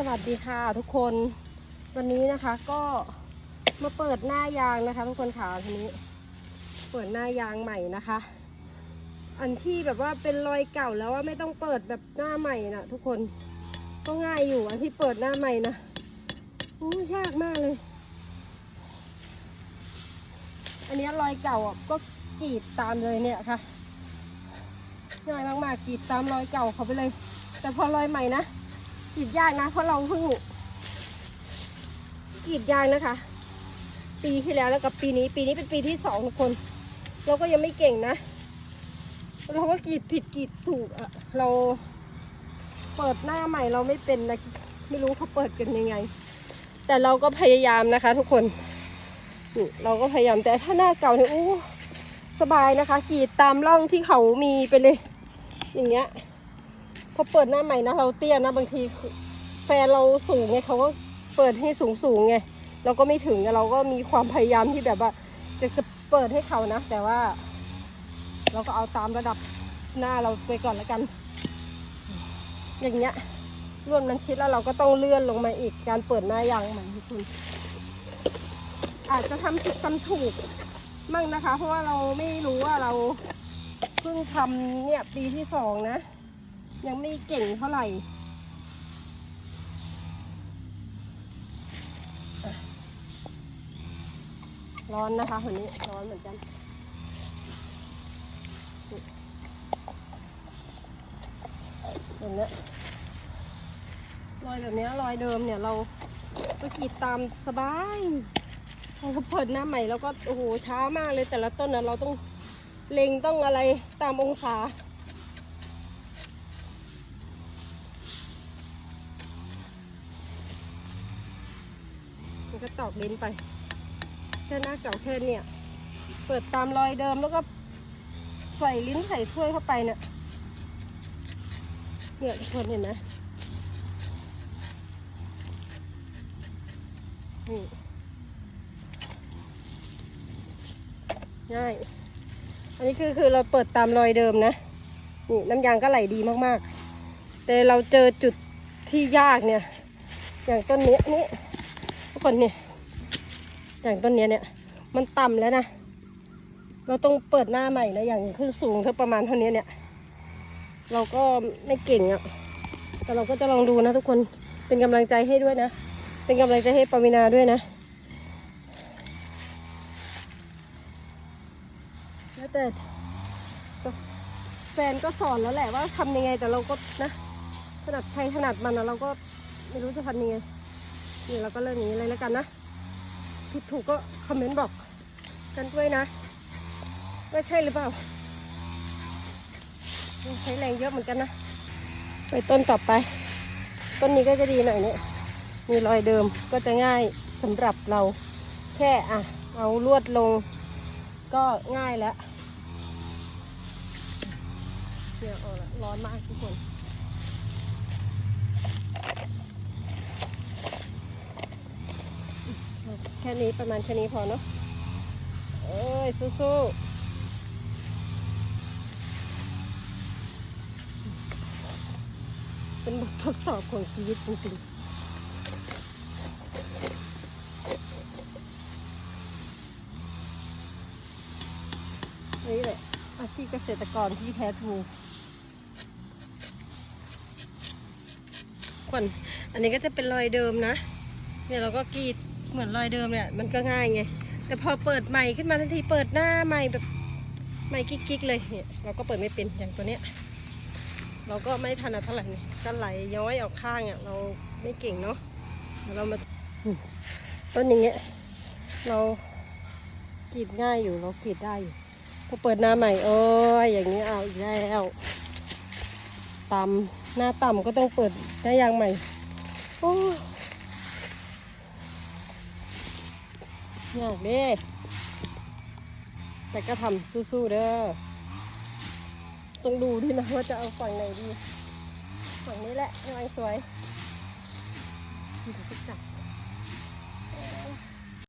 สวัสดีค่ะทุกคนวันนี้นะคะก็มาเปิดหน้ายางนะคะ ทุกคนค่ะทีนี้ เปิดหน้ายางใหม่นะคะ อันที่แบบว่าเป็นรอยเก่าแล้วว่าไม่ต้องเปิดแบบหน้าใหม่นะทุกคนก็ง่ายอยู่อันที่เปิดหน้าใหม่นะโอ้ยากมากเลย อันนี้รอยเก่าอะก็กรีดตามเลยเนี่ยค่ะง่ายมากๆกรีดตามรอยเก่าเขาไปเลย แต่พอรอยใหม่นะ กรีดยากนะ เพราะเราเพิ่งกรีดยางนะคะ ปีที่แล้วแล้วกับปีนี้ ปีนี้เป็นปีที่สองทุกคน เราก็ยังไม่เก่งนะ เราก็กรีดผิดกรีดถูกอะเราเปิดหน้าใหม่เราไม่เป็นนะไม่รู้เขาเปิดกันยังไง แต่เราก็พยายามนะคะ ทุกคนนี่เราก็พยายามแต่ถ้าหน้าเก่าเนี่ยอู้สบายนะคะกรีดตามร่องที่เขามีไปเลย อย่างเงี้ย พอเปิดหน้าใหม่นะเราเตี้ยนะบางทีแฟนเราสูงไงเขาก็เปิดให้สูงสูงไงเราก็ไม่ถึงไงเราก็มีความพยายามที่แบบว่าจะจะเปิดให้เขานะ แต่ว่า เราก็เอาตามระดับหน้าเราไปก่อนแล้วกัน อย่างเงี้ยรวนมันชิดแล้วเราก็ต้องเลื่อนลงมาอีกการเปิดหน้ายางใหม่ทุกคนอาจจะทำผิดทำถูกมั่งนะคะ เพราะว่าเราไม่รู้ว่าเราเพิ่งทำเนี่ยปีที่สองนะ ยังไม่เก่งเท่าไหร่ร้อนนะคะคนนี้ร้อนเหมือนกัน แบบนี้ยรอยแบบนี้รอยเดิมเนี่ยเราก็กรีดตามสบายพอเปิดหน้าใหม่แล้วก็โอ้โหช้ามากเลยแต่ละต้นนะเราต้องเล็งต้องอะไรตามองศา มันก็ตอกลิ้นไปแค่หน้าเก่าแค่เนี่ย เปิดตามรอยเดิมแล้วก็ใส่ลิ้นใส่ถ้วยเข้าไปเนี่ยเนี่ยทุกคนเห็นไหมนี่ง่าย อันนี้คือคือเราเปิดตามรอยเดิมนะ นี่น้ำยางก็ไหลดีมากๆ แต่เราเจอจุดที่ยากเนี่ย อย่างต้นนี้นี่ ทุกคนเนี่ยอย่างต้นนี้เนี่ย มันต่ำแล้วนะ เราต้องเปิดหน้าใหม่นะอย่างขึ้นสูงเท่าประมาณเท่านี้เนี่ย เราก็ไม่เก่งอะ่ะแต่เราก็จะลองดูนะทุกคนเป็นกำลังใจให้ด้วยนะ เป็นกำลังใจให้ปามินาด้วยนะ แล้วแต่แฟนก็สอนแล้วแหละว่าทำยังไงแต่เราก็นะถนัดใครถนัดมันนะเราก็ไม่รู้จะทำยังไง นี่เราก็เริ่มอย่างนี้เลยแล้วกันนะผิดถูกก็คอมเมนต์บอกกันด้วยนะว่าใช่หรือเปล่าใช้แรงเยอะเหมือนกันนะ ไปต้นต่อไป ต้นนี้ก็จะดีหน่อยเนี่ยมีรอยเดิมก็จะง่ายสำหรับเราแค่อะ เอาลวดลงก็ง่ายแล้ว เนี่ยเอาละร้อนมากทุกคน แค่นี้ประมาณแค่นี้พอเนาะเอ้ยสู้ๆเป็นบททดสอบของชีวิตจริงๆนี่แหละอาชีพเกษตรกรที่แท้ทรูคนอันนี้ก็จะเป็นรอยเดิมนะ เนี่ยเราก็กรีด เหมือนรอยเดิมเนี่ยมันก็ง่ายไง แต่พอเปิดใหม่ขึ้นมาทันทีเปิดหน้าใหม่แบบใหม่กิ๊กๆเลยเนี่ยเราก็เปิดไม่เป็นอย่างตัวเนี้ย เราก็ไม่ถนัดเท่าไหร่เนี่ยก็ไหลย้อยออกข้างอะเราไม่เก่งเนาะเรามาต้นอย่างเงี้ยเรากรีดง่ายอยู่เรากรีดได้อยู่พอเปิดหน้าใหม่โอ้ยอย่างนี้เอาอีกแล้วต่ำหน้าต่ำก็ต้องเปิดหน้ายางใหม่โอ้ย ยากเด้แต่ก็ทำสู้ๆเด้อ ต้องดูด้วยนะว่าจะเอาฝั่งไหนดี ฝั่งนี้แหละกำลังสวยเดี๋ยวจะจับ